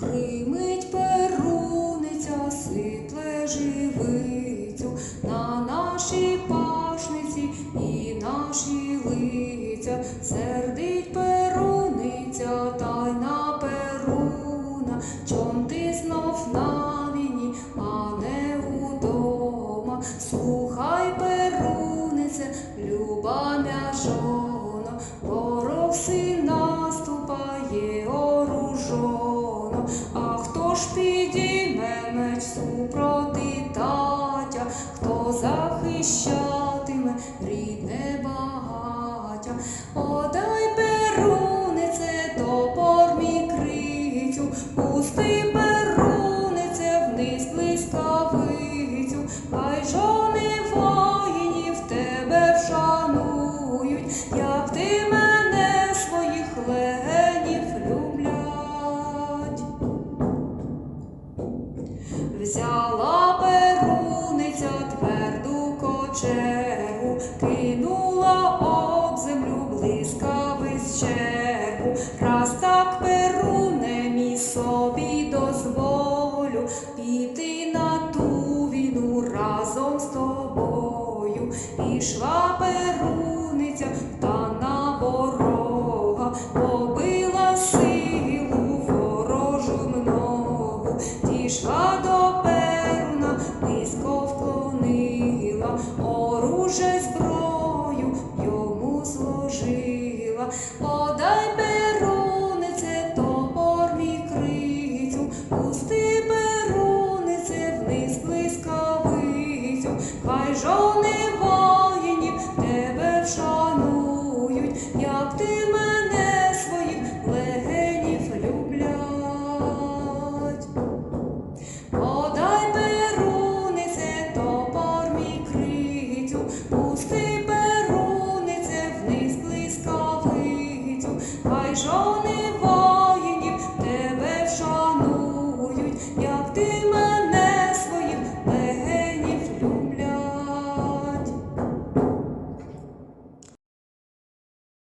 Гримить перуниця, світле живицю на нашій пашниці і нашій лиця. Підійме меч супроти татя, хто захищатиме рідне багаття? Одай перунице, топор мій крицю, пусти перунице вниз блискавицю, хай тверду кинула об землю блискавиць чергу. Раз так перуне мій собі дозволю піти you